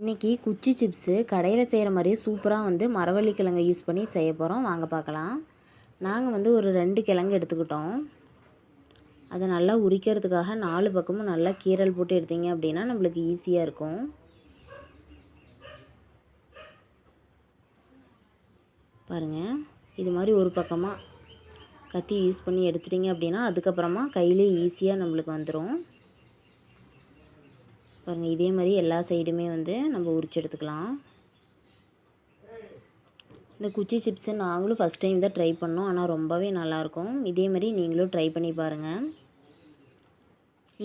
இன்றைக்கி குச்சி சிப்ஸு கடையில் செய்கிற மாதிரியே சூப்பராக வந்து மரவள்ளி கிழங்கை யூஸ் பண்ணி செய்ய போகிறோம். வாங்க பார்க்கலாம். நாங்கள் வந்து ஒரு ரெண்டு கிழங்கு எடுத்துக்கிட்டோம். அதை நல்லா உரிக்கிறதுக்காக நாலு பக்கமும் நல்லா கீரல் போட்டு எடுத்தீங்க அப்படின்னா நம்மளுக்கு ஈஸியாக இருக்கும். பாருங்கள் இது மாதிரி ஒரு பக்கமாக கத்தி யூஸ் பண்ணி எடுத்துட்டிங்க அப்படின்னா அதுக்கப்புறமா கையிலே ஈஸியாக நம்மளுக்கு வந்துடும். பாருங்கள் இதே மாதிரி எல்லா சைடுமே வந்து நம்ம உரிச்சு எடுத்துக்கலாம். இந்த குச்சி சிப்ஸு நாங்களும் ஃபஸ்ட் டைம் தான் ட்ரை பண்ணோம். ஆனால் ரொம்பவே நல்லாயிருக்கும். இதே மாதிரி நீங்களும் ட்ரை பண்ணி பாருங்கள்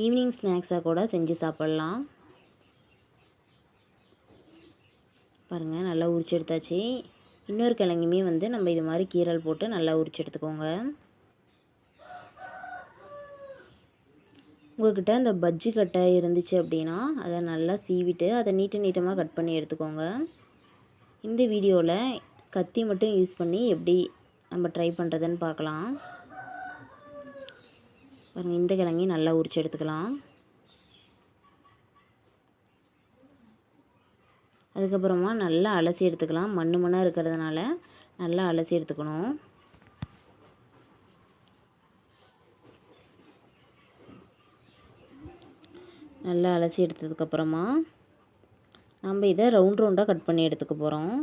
ஈவினிங் ஸ்நாக்ஸாக கூட செஞ்சு சாப்பிட்லாம். பாருங்கள் நல்லா உரிச்சு எடுத்தாச்சு. இன்னொரு கிழங்குமே வந்து நம்ம இது மாதிரி கீரல் போட்டு நல்லா உரிச்சு எடுத்துக்கோங்க. உங்கள்கிட்ட அந்த பஜ்ஜி கட்டை இருந்துச்சு அப்படின்னா அதை நல்லா சீவிட்டு அதை நீட்ட நீட்டமாக கட் பண்ணி எடுத்துக்கோங்க. இந்த வீடியோவில் கத்தி மட்டும் யூஸ் பண்ணி எப்படி நம்ம ட்ரை பண்ணுறதுன்னு பார்க்கலாம். பாருங்கள் இந்த கிழங்கையும் நல்லா உரிச்சு எடுத்துக்கலாம். அதுக்கப்புறமா நல்லா அலசி எடுத்துக்கலாம். மண் மண்ணாக இருக்கிறதுனால நல்லா அலசி எடுத்துக்கணும். நல்லா அலசி எடுத்ததுக்கப்புறமா நம்ம இதை ரவுண்ட் ரவுண்டாக கட் பண்ணி எடுத்துக்க போகிறோம்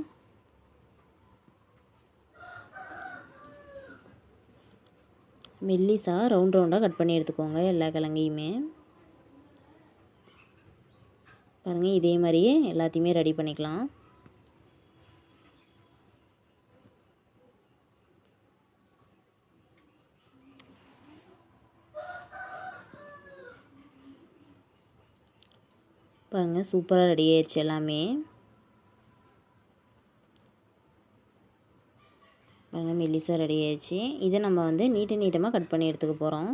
மெல்லிசாக ரவுண்ட் ரவுண்டாக கட் பண்ணி எடுத்துக்கோங்க எல்லா கிழங்கையுமே. பாருங்கள் இதே மாதிரியே எல்லாத்தையுமே ரெடி பண்ணிக்கலாம். பாருங்கள் சூப்பராக ரெடி ஆயிடுச்சு எல்லாமே. பாருங்கள் மெல்லிசாக ரெடி ஆயிடுச்சு இதை நம்ம வந்து நீட்டு நீட்டமாக கட் பண்ணி எடுத்துக்க போகிறோம்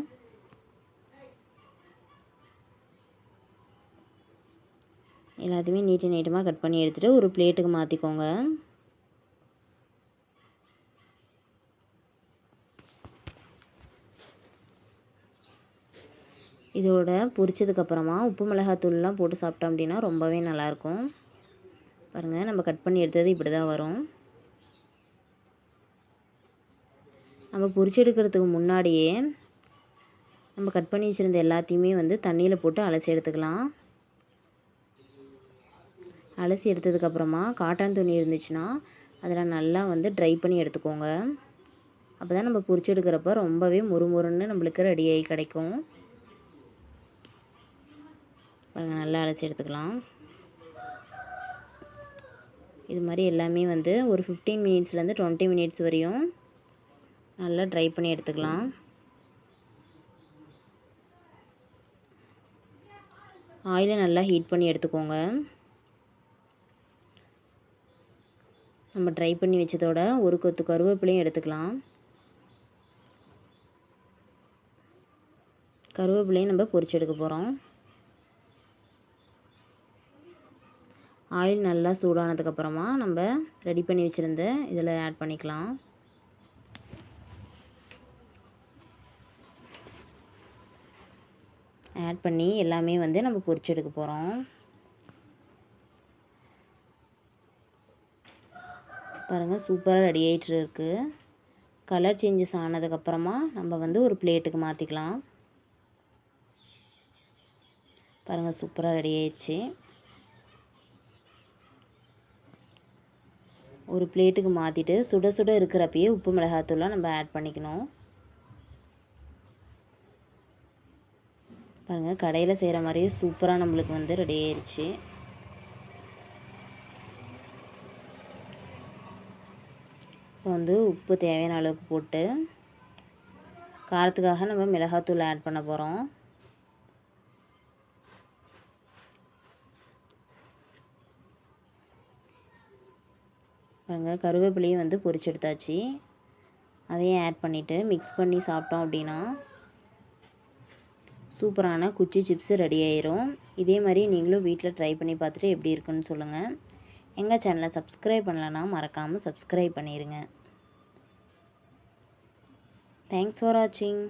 எல்லாத்தையுமே நீட்டு நீட்டமாக கட் பண்ணி எடுத்துகிட்டு ஒரு பிளேட்டுக்கு மாற்றிக்கோங்க இதோட பொரிச்சதுக்கப்புறமா உப்பு மிளகாத்தூள்லாம் போட்டு சாப்பிட்டோம் அப்படின்னா ரொம்பவே நல்லாயிருக்கும். பாருங்கள் நம்ம கட் பண்ணி எடுத்தது இப்படி தான் வரும். நம்ம பொரிச்செடுக்கிறதுக்கு முன்னாடியே நம்ம கட் பண்ணி வச்சுருந்த எல்லாத்தையுமே வந்து தண்ணியில் போட்டு அலசி எடுத்துக்கலாம். அலசி எடுத்ததுக்கப்புறமா காட்டன் துணி இருந்துச்சுன்னா அதில் நல்லா வந்து ட்ரை பண்ணி எடுத்துக்கோங்க. அப்போ தான் நம்ம பொரிச்சு எடுக்கிறப்ப ரொம்பவே முறுமுறுன்னு நம்மளுக்கு ரெடியாகி கிடைக்கும். பாருங்கள் நல்லா அலசி எடுத்துக்கலாம். இது மாதிரி எல்லாமே வந்து ஒரு ஃபிஃப்டீன் மினிட்ஸ்லேருந்து டுவெண்ட்டி மினிட்ஸ் வரையும் நல்லா ட்ரை பண்ணி எடுத்துக்கலாம். ஆயிலை நல்லா ஹீட் பண்ணி எடுத்துக்கோங்க. நம்ம ட்ரை பண்ணி வச்சதோட ஒரு கொத்து கருவேப்பிலையும் எடுத்துக்கலாம். கருவேப்பிலையும் நம்ம பொரிச்சு எடுக்க போகிறோம் ஆயில் நல்லா சூடானதுக்கப்புறமா நம்ம ரெடி பண்ணி வச்சுருந்த இதில் ஆட் பண்ணிக்கலாம். ஆட் பண்ணி எல்லாமே வந்து நம்ம பொரிச்சு எடுக்க போகிறோம் பாருங்கள் சூப்பராக ரெடி ஆகிட்டு இருக்குது கலர் சேஞ்சஸ் ஆனதுக்கப்புறமா நம்ம வந்து ஒரு பிளேட்டுக்கு மாற்றிக்கலாம் பாருங்கள் சூப்பராக ரெடி ஆயிடுச்சு. ஒரு பிளேட்டுக்கு மாற்றிட்டு சுட சுட இருக்கிறப்பயே உப்பு மிளகாத்தூள்லாம் நம்ம ஆட் பண்ணிக்கணும். பாருங்கள் கடையில் செய்கிற மாதிரியே சூப்பராக நம்மளுக்கு வந்து ரெடி ஆயிடுச்சு இப்போ வந்து உப்பு தேவையான அளவுக்கு போட்டு காரத்துக்காக நம்ம மிளகாத்தூள் ஆட் பண்ண போகிறோம் பாருங்கள் கருவேப்பிலையும் வந்து பொரிச்செடுத்தாச்சு. அதையும் ஆட் பண்ணிவிட்டு மிக்ஸ் பண்ணி சாப்பிட்டோம் அப்படின்னா சூப்பரான குச்சி சிப்ஸு ரெடி ஆயிரும். இதே மாதிரி நீங்களும் வீட்டில் ட்ரை பண்ணி பார்த்துட்டு எப்படி இருக்குன்னு சொல்லுங்கள் எங்கள் சேனலை சப்ஸ்கிரைப் பண்ணலன்னா மறக்காமல் சப்ஸ்கிரைப் பண்ணிடுங்க தேங்க்ஸ் ஃபார் வாட்சிங்